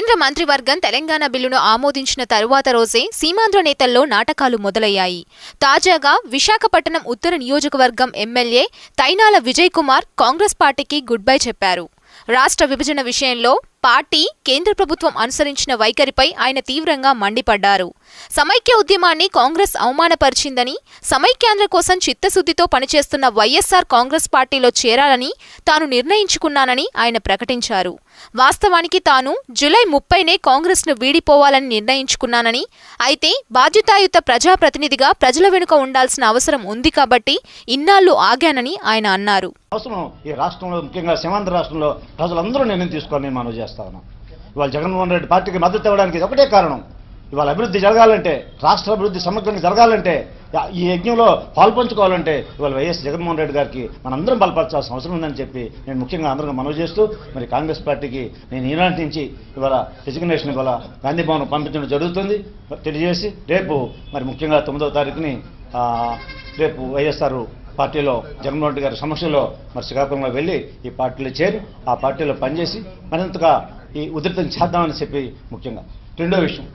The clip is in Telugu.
కేంద్ర మంత్రివర్గం తెలంగాణ బిల్లును ఆమోదించిన తరువాత రోజే సీమాంధ్ర నేతల్లో నాటకాలు మొదలయ్యాయి. తాజాగా విశాఖపట్నం ఉత్తర నియోజకవర్గం ఎమ్మెల్యే తైనాల విజయ్ కుమార్ కాంగ్రెస్ పార్టీకి గుడ్ బై చెప్పారు. రాష్ట్ర విభజన విషయంలో పార్టీ కేంద్ర ప్రభుత్వం అనుసరించిన వైఖరిపై ఆయన తీవ్రంగా మండిపడ్డారు. సమైక్య ఉద్యమాన్ని కాంగ్రెస్ అవమానపరిచిందని సమైక్యాంధ్ర కోసం చిత్తశుద్ధితో పనిచేస్తున్న వైఎస్సార్ కాంగ్రెస్ పార్టీలో చేరాలని తాను నిర్ణయించుకున్నానని ఆయన ప్రకటించారు. వాస్తవానికి తాను జులై ముప్పైనే కాంగ్రెస్ను వీడిపోవాలని నిర్ణయించుకున్నానని అయితే బాధ్యతాయుత ప్రజాప్రతినిధిగా ప్రజల వెనుక ఉండాల్సిన అవసరం ఉంది కాబట్టి ఇన్నాళ్ళు ఆగానని ఆయన అన్నారు. అవసరం. ఈ రాష్ట్రంలో ముఖ్యంగా సీమాంధ్ర రాష్ట్రంలో ప్రజలందరూ నిర్ణయం తీసుకొని నేను మనం చేస్తా ఉన్నాం. ఇవాళ జగన్మోహన్ రెడ్డి పార్టీకి మద్దతు ఇవ్వడానికి ఇది ఒకటే కారణం. ఇవాళ అభివృద్ధి జరగాలంటే రాష్ట్ర అభివృద్ధి సమగ్రంగా జరగాలంటే ఈ యజ్ఞంలో పాల్పంచుకోవాలంటే ఇవాళ వైఎస్ జగన్మోహన్ రెడ్డి గారికి మనందరం బలపరచాల్సిన అవసరం ఉందని చెప్పి నేను ముఖ్యంగా అందరికీ మనవి చేస్తూ మరి కాంగ్రెస్ పార్టీకి నేను ఈనాటి నుంచి ఇవాళ రిజిగ్నేషన్ ఇవాళ గాంధీ భవన్ పంపించడం జరుగుతుంది. తెలియజేసి రేపు మరి ముఖ్యంగా తొమ్మిదవ తారీఖుని రేపు వైఎస్ఆర్ పార్టీలో జగన్మోహన్ రెడ్డి గారి సమక్షంలో మరి శ్రీకాకుళంలో వెళ్ళి ఈ పార్టీలో చేరి ఆ పార్టీలో పనిచేసి మరింతగా ఈ ఉధృతం చేద్దామని చెప్పి ముఖ్యంగా రెండో విషయం.